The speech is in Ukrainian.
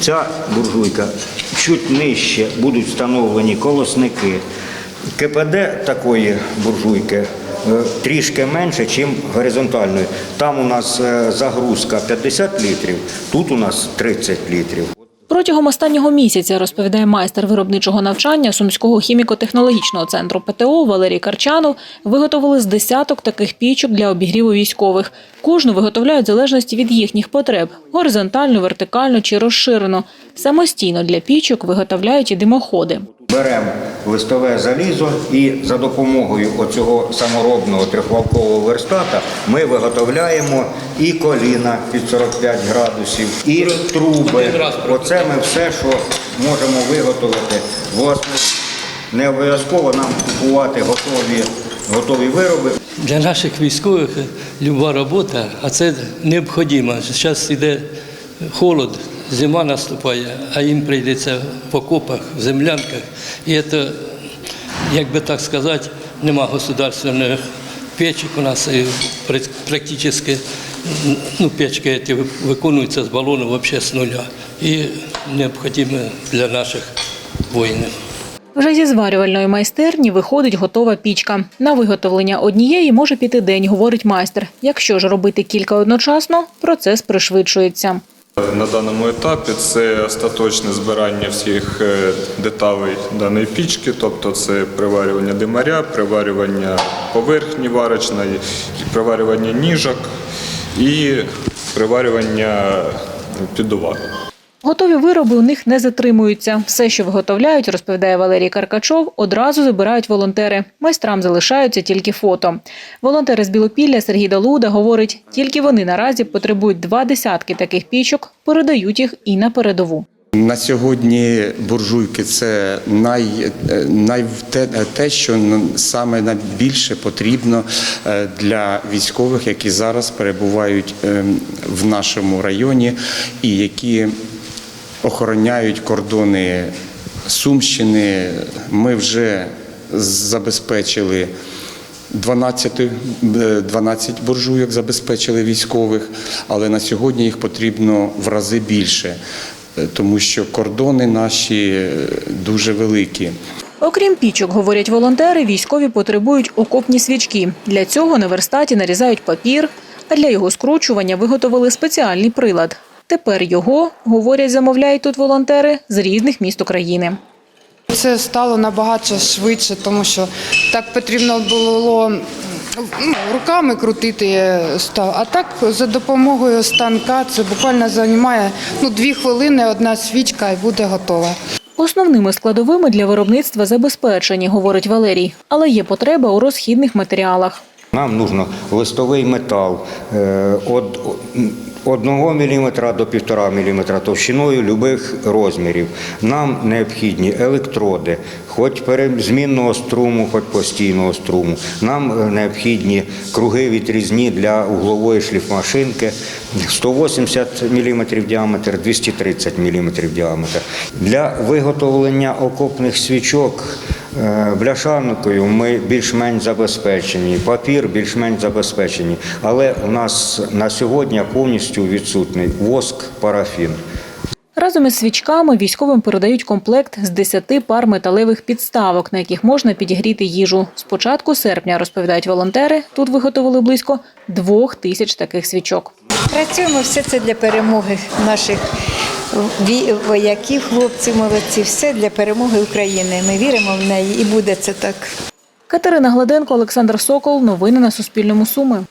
Ця буржуйка чуть нижче будуть встановлені колосники. КПД такої буржуйки е, трішки менше, ніж горизонтальної. Там у нас е, загрузка 50 літрів, тут у нас 30 літрів. Протягом останнього місяця, розповідає майстер виробничого навчання Сумського хіміко-технологічного центру ПТО Валерій Карчанов, виготовили з десяток таких пічок для обігріву військових. Кожну виготовляють в залежності від їхніх потреб – горизонтально, вертикально чи розширено. Самостійно для пічок виготовляють і димоходи. Беремо листове залізо і за допомогою оцього саморобного трьохвалкового верстата ми виготовляємо і коліна під 45 градусів, і труби. Оце ми все, що можемо виготовити. Власне, не обов'язково нам купувати готові, готові вироби. Для наших військових люба робота, а це необхідно. Зараз йде холод, зима наступає, а їм прийдеться в окопах, в землянках. І це, як би так сказати, нема государственних печок у нас і практично ну, печки ці виконуються з балону взагалі з нуля. І необхідно для наших воїнів. Вже зі зварювальної майстерні виходить готова пічка. На виготовлення однієї може піти день, говорить майстер. Якщо ж робити кілька одночасно, процес пришвидшується. На даному етапі це остаточне збирання всіх е, деталей даної пічки, тобто це приварювання димаря, приварювання поверхні варочної, приварювання ніжок і приварювання піддувак. Готові вироби у них не затримуються. Все, що виготовляють, розповідає Валерій Каркачов, одразу забирають волонтери. Майстрам залишаються тільки фото. Волонтери з Білопілля Сергій Далуда говорить, тільки вони наразі потребують два десятки таких пічок, передають їх і на передову. На сьогодні буржуйки це най, е, най, те, те, що саме найбільше потрібно е, для військових, які зараз перебувають е, в нашому районі і які охороняють кордони Сумщини. Ми вже забезпечили 12, е, 12 буржуйок забезпечили військових, але на сьогодні їх потрібно в рази більше, е, тому що кордони наші е, дуже великі. Окрім пічок, говорять волонтери, військові потребують окопні свічки. Для цього на верстаті нарізають папір, а для його скручування виготовили спеціальний прилад. Тепер його, говорять, замовляють тут волонтери з різних міст України. Це стало набагато швидше, тому що так потрібно було ну, руками крутити став. А так за допомогою станка це буквально займає ну, дві хвилини, одна свічка і буде готова. Основними складовими для виробництва забезпечені, говорить Валерій, але є потреба у розхідних матеріалах. Нам нужно листовий метал від 1 мм до 1,5 мм товщиною любих розмірів. Нам необхідні електроди, хоч пере- змінного струму, хоч постійного струму. Нам е, необхідні круги відрізні для углової шліфмашинки 180 мм діаметр, 230 мм діаметр. Для виготовлення окопних свічок Бляшанкою ми більш-менш забезпечені, папір більш-менш забезпечені, але у нас на сьогодні повністю відсутний воск, парафін. Разом із свічками військовим передають комплект з 10 пар металевих підставок, на яких можна підігріти їжу. З початку серпня, розповідають волонтери, тут виготовили близько двох тисяч таких свічок. Працюємо все це для перемоги наших вояків, хлопців, молодці. Все для перемоги України. Ми віримо в неї і буде це так. Катерина Гладенко, Олександр Сокол. Новини на Суспільному. Суми.